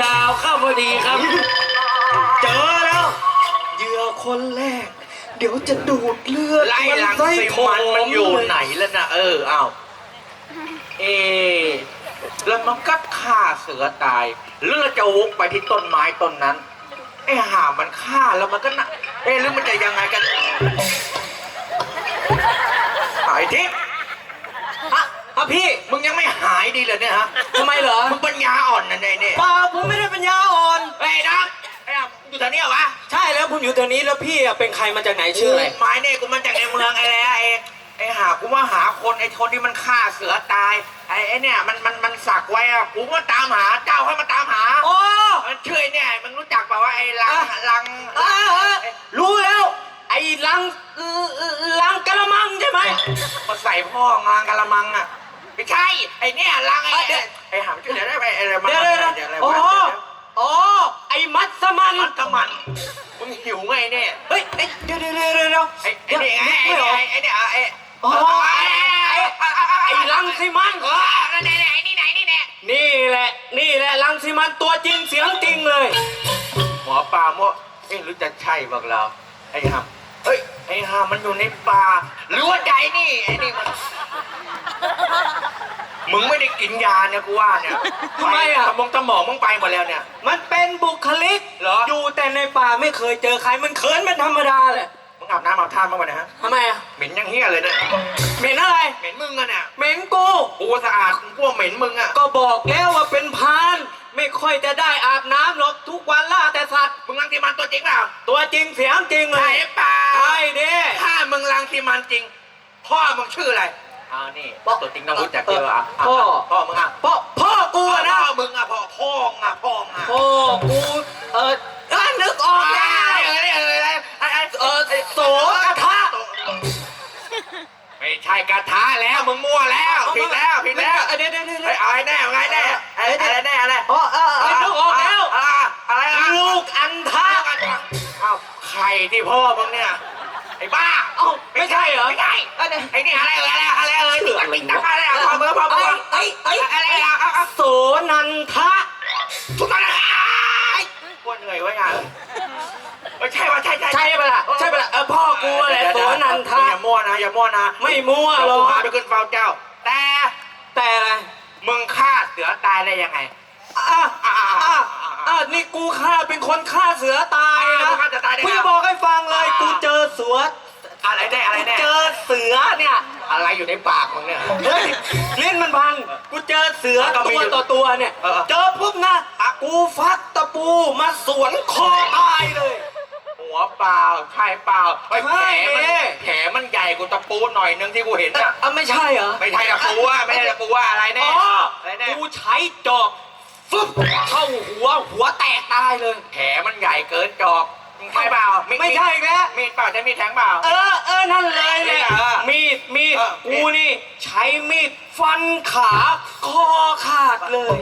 ยาวๆเข้าพอดีครับ เจอแล้วเหยื่อคนแรก เดี๋ยวจะดูดเลือดไล่หลังส้สิผมันมันอยู่ไหนแล้วนะเอออ้าวเอะแล้วมันก็ฆ่าเสือตายหรือเราจะวกไปที่ต้นไม้ต้นนั้นไอ้ห่ามันฆ่าแล้วมันก็น่ะเอ๊ะหรือมันจะยังไงกันหายทิพย์ฮะฮะ พี่มึงยังไม่หายดีเลยเนี่ยฮะทำไมเหรอมึงปัญญาอ่อนนะเนี่ยเนี่ยเปล่าผมไม่ได้ปัญญาอ่อน เฮ้ยนะไอ้อะอยู่แถวเนี้ยวะใช่แล้วผมอยู่แถวนี้แล้วพี่อะเป็นใครมาจากไหนชื่ออะไร ไม้เนี่ยกูมาจากในเมืองไอ้แล้วไอ้ไอ้หากูว่าหาคนไอ้คนที่มันฆ่าเสือตายไอ้ไอ้เนี่ยมันมันมันสักไว้อะกูก็ตามหาเจ้าให้มาตามหาอ๋อมันชื่อไอ้เนี่ยมึงรู้จักเปล่าว่าไอ้ลังอะลังอ่าอ่ารู้แล้ว ไอ้ลังลังกระมังใช่ไหมมาใส่พ่องานกะละมังอะ ไม่ใช่ ไอ้เนี่ยลังไอ้อะเดี๋ไอ้ยว ไอ้หามันชื่อเดี๋ยวได้ไปไอ้อะไรมันเดี๋ยวเดี๋ยวเดี๋ยวอะไรโอ้วะโหอ๋อไอ้มัสมันมันกะมันมึงหิวไงเนี่ยเฮ้ยเอ้ยเดี๋ยวเดี๋ยวเดี๋ยวเดี๋ยวไอ้ไอ้เนี่ยไงไอ้ไม่ออกไอ้ไอ้เนี่ยไอ้อ๋อไอ้ไอ้ไอ้ลังสิมันเออนั่นไงไอ้นี่ไหนนี่แน่นี่แหละนี่แหละลังสิมันตัวจริงเสียงจริงเลย หมอปลาโมะเอ๊ะหรือจะใช่บ้างเราไอ้ห่าเฮ้ย ไอ้ห่ามันอยู่ในป่า หรือว่าใจนี่ไอ้นี่มันมึงไม่ได้กินยาเนี่ยกูว่าเนี่ยทำไมอะ สมองสมองมึงไปหมดแล้วเนี่ย มันเป็นบุคลิกเหรออยู่แต่ในป่าไม่เคยเจอใคร มันเขินเป็นธรรมดาแหละมึงอาบน้ำอาบท่าบ้างวะเนี่ยฮะทำไมอะ เหม็นยังเฮี้ยเลยเนี่ยเหม็นอะไร เหม็นมึงอะเนี่ยเหม็นกู กูสะอาดกูว่าเหม็นมึงอะก็บอกแล้วว่าเป็นพราน ไม่ค่อยจะได้อาบน้ำหรอกทุกวันล่าแต่ สัตว์มึงรังสีมันตัวจริงเปล่าตัวจริงเสียงจริงเลใช่ยเปล่าใช่เด้ถ้ามึงรังสีมันจริง พ่อมึงชื่ออะไรอ่านี่ตัวจริงต้องรู้จักเยอะอะพ่อพ่อมึงอะพ่อพ่อกูพ่ออะนะนะมึงอะพ่อพ่อมึงอะพ่อมึงอะพ่อกูเออเอ้ยนึกออกเอแล้วอเออเออเออเออโสกระทะ ไม่ใช่กระทะแล้วมึงมั่วแล้วผิดแล้วผิดแล้วเดี๋ยวเดี๋ยวเดี๋ยวเฮ้ยเอาไอ้แน่เอาไงแน่ไอ้อะไรแน่อะไรอ๋อเออเออนึกออกแล้ว ที่พ่อมึงเนี่ย ไอ้บ้า เอ้าไม่ใช่เหรอไม่ใช่อันนี้ไอ้นี่อะไรเอ่ยอะไรอะไรเอ่ยติ๊กตักติ๊กตักอะไรอะพ่อมึงพ่อมึงเอ้ยเอ้ยอะไรอะอะอะโสนันทะทุกคนนะไอ้ปวดเหนื่อยวะอย่างไม่ใช่ว่าใช่ใช่ใช่ปะล่ะใช่ปะล่ะเออพ่อกูแหละโสนันทะอย่ามั่วนะอย่ามั่วนะไม่มั่วหรอกพาไปขึ้นเฝ้าเจ้า แต่แต่อะไรมึงฆ่าเสือตายได้ยังไง อะอะอะอะ นี่กูฆ่าเป็นคนฆ่าเสือตายอะนะมึงฆ่าเสือตายได้ไงกูจะบอกให้ฟังเลย กูเจอเสืออะไรแน่อะไรแน่เจอเสือเนี่ย อะไรอยู่ในปากมึงเนี่ย เฮ้ยลิ้นมันพัน กูเจอเสือแล้วก็มีตัวต่อตัวเนี่ย เออเออเจอปุ๊บนะกูฟักตะปูมาสวนคอตายเลย หัวเปล่าใช่เปล่าไอ้ยใช่แผลมันดิ แผลมันใหญ่กว่าตะปูหน่อยนึงที่กูเห็นเอ่ออะเอ่อไม่ใช่เหรอ ไม่ใช่ตะปูอะไม่ใช่ตะปูอะอะไรแน่อ๋ออะไรแน่ กูใช้จอบ ฟึบเข้าหัวหัวแตกตายเลย แผลมันใหญ่เกินจอบมึงใช่เปล่าไม่ใช่อีกแล้ว มีดเปล่าใช้มีดแทงเปล่า เออเออนั่นเลยเนี่ยเออมีดมีดเออ กูนี่ ใช้มีดฟันขาคอขาดเลย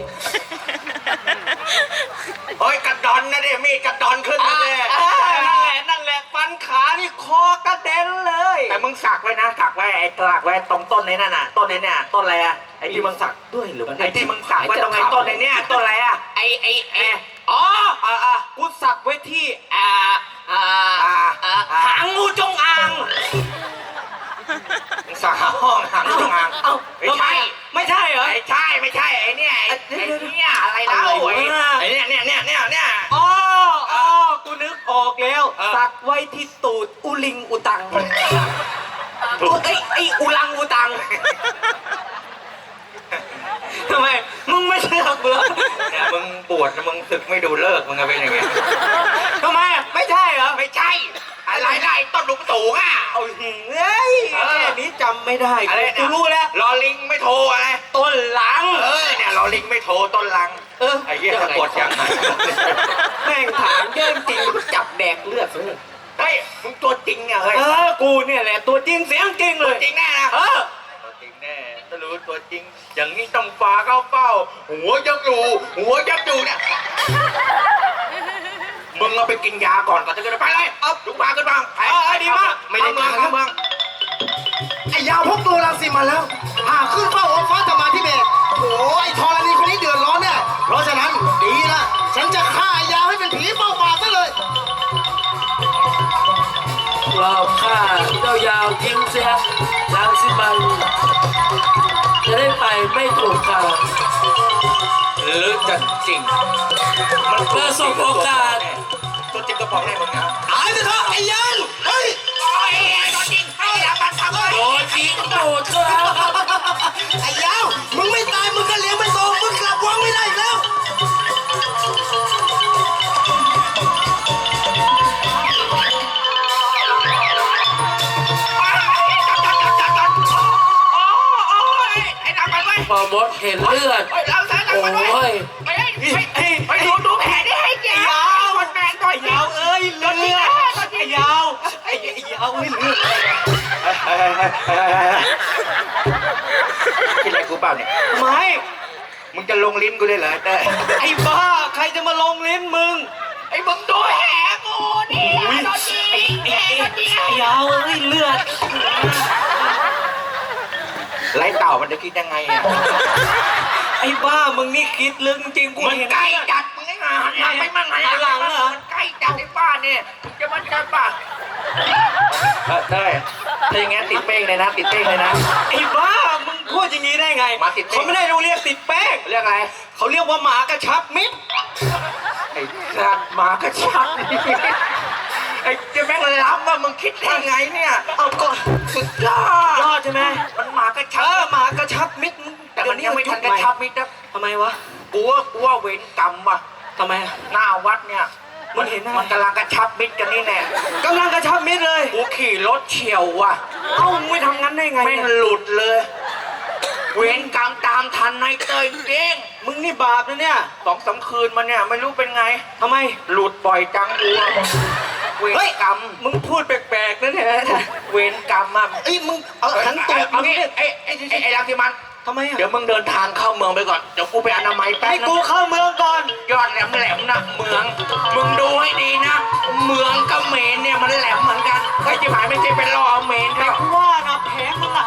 เฮ้ยกระดอนนะดิมีดกระดอนขึ้นอ่านะดิอ่านั่นแหละนั่นแหละฟันขานี่คอกระเด็นเลย แต่มึงสักไว้นะสักไว้ไอ้สักไว้ตรงต้นนี้นั่นน่ะ ต้นนี้เนี่ยต้นอะไรอะ ไอ้ที่มึงสักด้วยหรือมันไอ้ที่มึงสักไว้ตรงไอ้ต้นไอ้เนี่ยต้นอะไรอะไอ้ไอ้ไอ้อ๋ออ่าอ่ากูสักไว้ที่อ่าอ่าอ่าอ่าหางงูจงอางมึงสักห้องหางตรงอ่างเอ้าไม่ทำไมใช่ไม่ใช่เหรอไม่ใช่ไม่ใช่ไอ้เนี่ยไอ้ไอ้เนี่ยอะไรเล่าอะไรวะไอ้เนี่ยเนี่ยเนี่ยเนี่ยเนี่ยอ๋ออ๋อกูนึกออกแล้วเออสักไว้ที่ตูดอุลิงอุตังตัวไอ้ไอ้อุลังอุตัง ทำไม มึงไม่เชื่อกูเหรอเนี่ยมึงบวชนะมึงศึกไม่ดูเลิกมึงจะเป็นยังไงทำไมอะไม่ใช่เหรอ ไม่ใช่ อะไรได้ต้นหลุมสูงอะ เอาหืมเอ้ยเออแค่นี้จำไม่ได้อะไรกูรู้แล้ว รอลิงไม่โทรอะไร ต้นหลัง เออเนี่ยรอลิงไม่โทรต้นลัง เออไอ้เหี้ยสะกดยังไงแม่งถามเยอะจริงจับแดกเลือดเลยเฮ้ยมึงตัวจริงเนี่ยเฮ้ยเออ กูเนี่ยแหละตัวจริงเสียงจริงเลย จริงแน่นะเออตัวจริงแน่ ถ้ารู้ตัวจริง อย่างนี้ต้องฟ้าเข้าเป้า หัวยักอยู่ หัวยักอยู่เนี่ย มึงเอาไปกินยาก่อนก่อนจะขึ้นไปเลยเอาลุกพาขึ้นมาไปเออดีมากไม่ได้เอาเมืองทางเมืองไอ้ยาวพกตัวรังสีมาแล้วหากขึ้นเฝ้าองค์ฟ้าธรรมาธิเบศโอ้ไอ้ธรณีคนนี้เดือดร้อนเนี่ยเพราะฉะนั้นดีละมันจะฆ่าไอ้ยาวให้เป็นผีเฝ้าป่าซะเลย เราฆ่าเจ้ายาวทิ้งเสียนางสิมัน จะได้ไปไม่ถูกข่าวหรือจะจริง มันประสบโอกาสตัวจริงก็บอกได้เหมือนกันตายเถอะไอ้ยันเฮ้ย โอ้ยตัวจริงไอ้ละมันทำโดนยิงโดดก็แล้ว พอมดเห็นเลือดโอ้ยเราใช้ดำโอ้ไปไว้ยไปไปดูดูแผลที่ให้แกคนแมงต่อยยาวเอ้ยเลือดไอ้ยาวไอ้ไอ้ยาวเอ้ยเลือดคิดอะไรกูเปล่าเนี่ยทำไมมึงจะลงลิ้นกูได้เหรอเต้ยไอ้บ้าใครจะมาลงลิ้นมึงไอ้มึงดูแผลกูนี่อุ้ยตัวจริงไอ้ไอ้แผลไอ้ตัวจริงไอ้ยาวเอ้ยเลือด ไล่เต่ามันจะคิดยังไงอะไอ้บ้ามึงนี่คิดลึกจริงกูมันเห็นใกล้จัดมึงไอ้ห่าหันหลังไม่มั่งหันหันหลังเหรอมันใกล้จัดในบ้านเนี่ยมึงจะมันจะป่ะเออเต้ยถ้าอย่างงั้นติดเป้งเลยนะ ติดเป้งเลยนะไอ้บ้ามึงพูดอย่างนี้ได้ไงมาติดเป้งเขาไม่ได้เรียกติดแป้งเรียกอะไรเขาเรียกว่าหมากระชับมิตรไอ้สัตว์หมากระชับไอ้เจะแม่งล้ำว่ามึงคิดได้ไงเนี่ยเอาก่อนสุดยอดยอดใช่ไหมมันหมากระเอชัอบ ยังไม่ทันกระชับมิตรนะทำไมวะกูว่ากูว่าเวรกรรมว่ะทำไมอะ หน้าวัดเนี่ยมันเห็นอะไร มันกำลังกระชับมิตรกันนี่แน่กำลังกระชับมิตรเลย กูขี่รถเฉียวว่ะเอ้ามึงไม่ทำงั้นได้ไงแม่งเนี่ยหลุดเลย เวรกรรมตามทันในเตยเด้งมึงนี่บาปนะเนี่ยสองสามคืนมาเนี่ยไม่รู้เป็นไง ทำไม หลุดบ่อยจังกูอะเวรกรรมมึงพูดแปลกๆนะเนี่ยเวรกรรมอะเอ้ยมึงเอาหันตูดเอามึงงี้เนี่ย ไอ้ไอ้ไอ้ไอ้รังสิมัน ทำไมอะเดี๋ยวมึงเดินทางเข้าเมืองไปก่อน เดี๋ยวกูไปอนามัยแป๊บให้นะกูเข้าเมืองก่อน ยอดแหลมแหลมๆนะเมือง มึงดูให้ดีนะ เมืองกับเมนเนี่ยมันแหลมเหมือนกันเฮ้ยจิ๋หายไม่ใช่เป็นรอเอาเมนครับกูว่านะแผลมึงอะ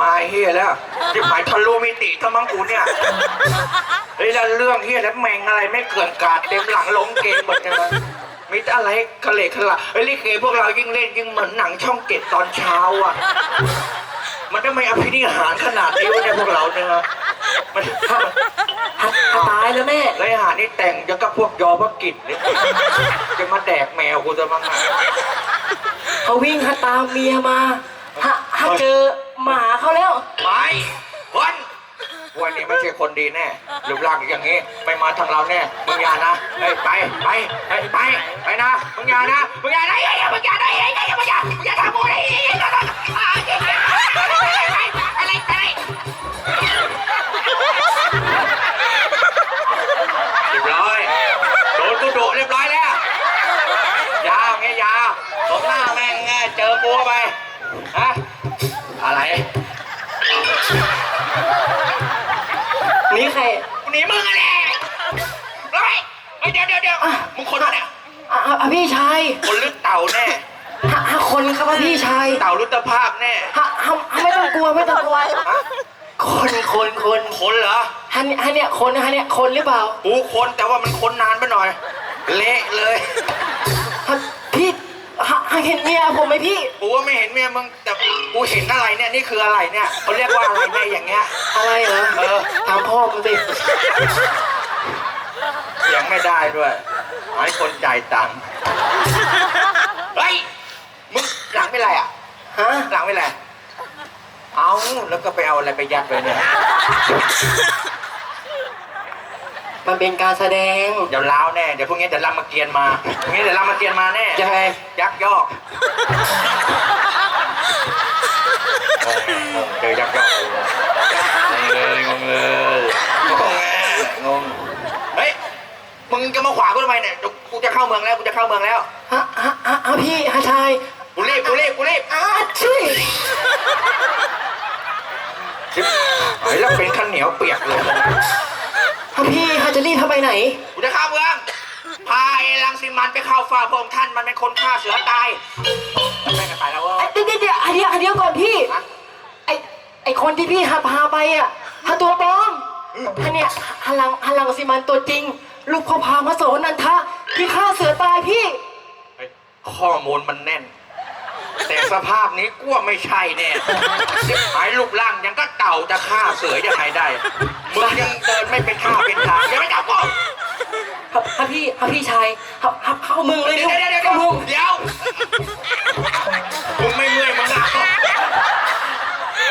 มาไอ้เฮียแล้วจิ๋หายทะลุมิติทั้งมังกูเนี่ยเฮ้ยแล้วเรื่องเฮียแล้วแมงอะไรไม่เกินกาดเต็มหลังล้มเกมหมดเลยมันมีแต่อะไรกะเหลกขละเฮ้ยลิเกพวกเรายิ่งเล่นยิ่งเหมือนหนังช่องเจ็ดตอนเช้าอะ มันจะไม่อภินิหารขนาดนี้วะเนี่ยพวกเราเนี่ยฮะมันตายแล้วแม่ไรหานี่แต่งยังกับพวกยอพระกิจเลยจะมาแดกแมวกูจะมาหาเขาวิ่งหาตามเมียมาฮะฮะเจอ หมาเขาแล้ว ไม่วันวันนี้ไม่ใช่คนดีแน่รูปร่างอย่างนี้ไม่มาทางเราแน่มึงอย่านะเฮ้ยไปไปไปไปไปนะมึงอย่านะมึงอย่านะเฮ้ยมึงอย่านะ พี่ชายคนลึกเต่าแน่ฮะฮะคนครับว่าพี่ชายเต่ารุตภาพแน่ฮะฮะฮะไม่ต้องกลัวไม่ต้องกลัวฮะคนคนคนคนเหรอฮะเนี่ยฮะเนี่ยคนฮะเนี่ยคนหรือเปล่ากูคนแต่ว่ามันคนนานไปหน่อย เละเลยฮะพี่ฮะฮะเห็นเมียผมไหมพี่กูว่าไม่เห็นเมียมึงแต่กูเห็นอะไรเนี่ยนี่คืออะไรเนี่ยเขาเรียกว่าอะไรเนี่ยอย่างเงี้ยอะไรเหรอเออถามพ่อมึงสิเสียงไม่ได้ด้วย ให้คนจ่ายตังค์เฮ้ยมึงหลังไม่ไรอะฮะหลังไม่ไรเอาแล้วก็ไปเอาอะไรไปยัดไว้เนี่ยมันเป็นการแสดง เดี๋ยวล้าวแน่ เดี๋ยวพรุ่งนี้เดี๋ยวรามเกียรติ์มาพรุ่งนี้เดี๋ยวรามเกียรติ์มาแน่ยังไงยักยอกงงเจอยักยอกเลยงงเลยงงเลยงงแงงงเฮ้ย มึงจะมาขวางกูทำไมเนี่ยเดี๋ยวกูจะเข้าเมืองแล้วกูจะเข้าเมืองแล้วฮะฮะฮะฮะพี่ฮะชายกูรีบกูรีบกูรีบอาช่วยชิบเฮ้ยแล้วเป็นข้าวเหนียวเปียกเลยฮะพี่ฮะจะรีบเข้าไปไหน กูจะเข้าเมืองพาไอ้รังสิมันไปเข้าฝ่าพระองค์ท่านมันเป็นคนฆ่าเสือตายแม่งกันตายแล้วเว้ย เดี๋ยวเดี๋ยวเดี๋ยวอันเดียวอันเดียวก่อนพี่ ฮะ ไอไอคนที่พี่หาพาไปอะหาตัวปลอมท่านเนี่ยฮลังฮลังสิมันตัวจริง ลูกพ่อพามาโสนันทะที่ฆ่าเสือตายพี่ เฮ้ยข้อมูลมันแน่น แต่สภาพนี้กลัวไม่ใช่แน่ชิบหายรูปร่างยังก็เต่าจะฆ่าเสือยังไงได้มึงยังเดินไม่เป็นท่าเป็นทางยังไม่จับกูครับครับพี่ครับพี่ชายครับครับเข้ามึงเลยเดี๋ยวลูกเดี๋ยวเดี๋ยวเข้ามึงเดี๋ยวมึงไม่เมื่อยมึงอะ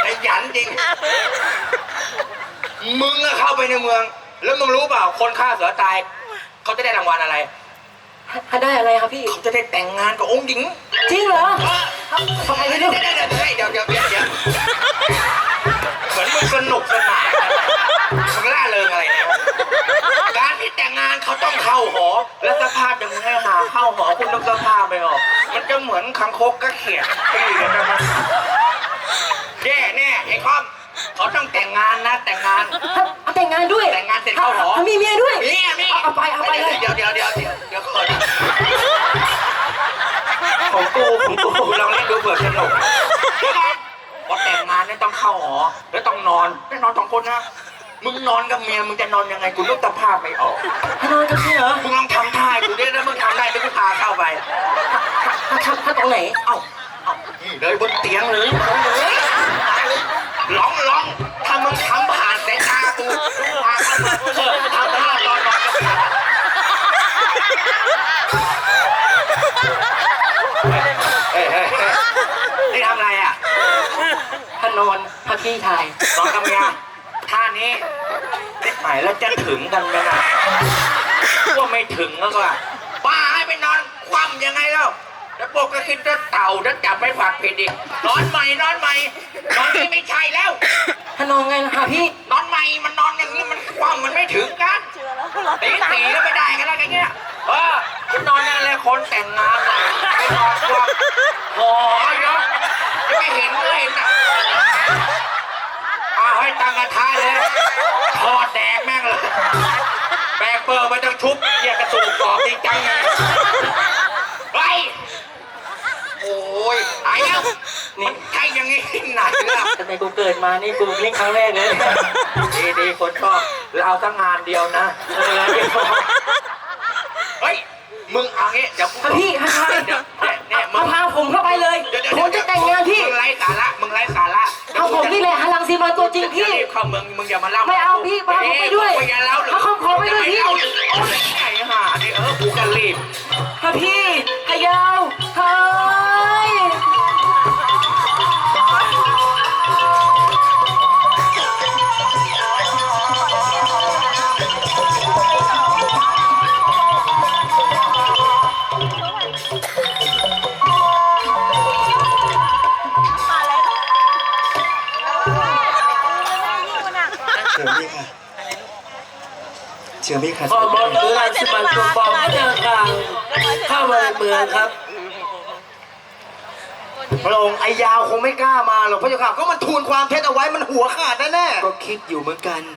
ไอ้หยันจริง มึงอะเข้าไปในเมืองแล้ว มึงรู้เปล่า คนฆ่าเสือตาย เขาจะได้รางวัลอะไรฮะได้อะไรครับพี่ เขาจะได้แต่งงานกับองค์หญิงจริงเหรอเออทำไมเดี๋ไม่ยวรู้เดี๋ยวเดี๋ยวเดี๋ยวเดี๋ยวเดี๋ยวเดี๋ยวเหมือนมึงสนุกสนานมึงล่าเริงอะไรเนี่ยการที่แต่งงานเขาต้องเข้าหอ และสภาพอย่างมึงให้หาเข้าหอคุณต้องสภาพไปออกมันจะเหมือนคังคกก็เขียนตีกันนะมันแย่แน่ไอ้คอมเขาต้องแต่งงานนะแต่งงานฮะเอา แต่งงานด้วยแต่งงานเสร็จเข้าหอฮะมีเมียด้วยนี่อะนี่เอาไปเอาไปเลย เดี๋ยวเดี๋ยวเดี๋ยวเดี๋ยวเดี๋ยวก่อนของกูของกูลองเล่นดูเผื่อสนุกเดี๋ยวก่อนพอแต่งงานเนี่ยต้องเข้าหอ แล้วต้องนอนไม่นอนสองคนนะ มึงนอนกับเมียมึงจะนอนยังไงกูนึกสภาพไม่ออกฮะนอนกันพี่เหรอมึงลองทำท่าให้กูดิแล้วมึงทำได้ก็กูพาเข้าไปฮะฮะฮะตรงไหน เอ้าเอ้านี่เลยบนเตียงเลยร้องร้องถ้ามึงทำ นสายตากูกูพาเข้ามาเออทำท่านอนนอนกับเมียเฮ้ยเฮ้ยเฮ้ยนี่ทำอะไรอะฮะนอนฮะพี่ชายนอนกับเมียท่านี้ได้ไหมแล้วจะถึงกันไหมนะว่าไม่ถึงแล้วก็ป้าให้ไปนอนคว่ำยังไงแล้ว แล้วพวกก็คิดว่าเต่าจะจับไปผักผิดอีกนอนใหม่นอนใหม่นอนนี่ไม่ใช่แล้วฮะนอนไงล่ะฮะพี่นอนใหม่มันนอนอย่างนี้มันคว่ำมันไม่ถึงกันตีตีแล้วไม่ได้กันแล้วอย่างเงี้ยเออคุณนอนนั่นแหละคนแต่งงานน่ะไปนอนคว่ำโอ้ยเนาะจะไม่เห็นเลยเห็นอะเอาให้ตังกระทะเลยทอดแดกแม่งเลยแบกเปิดมาต้องชุบเรียกกระตูกกรอบจริงจังไงไปโอ้ยตายแล้วมันใช่อยังงี้ที่ไหนล่ะทำไมกูเกิดมานี่กูเล่นครั้งแรกเลยดีดีคนชอบเราเอาตั้งงานเดียวนะเออเดี๋ยวเฮ้ยมึงเอางี้เดี๋ยวกูฮะพี่ฮะชายเดี๋ยวเนี่ยเนี่ยมึมางพาผมเข้าไปเลยเดี๋ยวเดี๋ยวผมจะแต่งงานพี่มึงไร้สาระมึงไร้สาระเอาผมนี่แหละฮะลังสีมันตัวจริงพี่รีบเข้าเมืองมึงอย่ามาเล่าไม่เอาพี่พาผมไปด้วยเอ๊ะมึงอย่าเล่าหรือเอาของผมไปด้วยพี่ เอาหรือเอาไหนไอ้ห่านี่เออกูกันรีบฮะพี่ฮะยาว ชิญพี่ค่ะพอมองดูรังสิมันตัวปลอมก็เดินทางเข้ามาในเมืองครับพระองค์ไอยาวคงไม่กล้ามาหรอกพระเจ้าค่ะก็มันทูลความเท็จเอาไว้มันหัวขาดแน่ๆ ก็คิดอยู่เหมือนกัน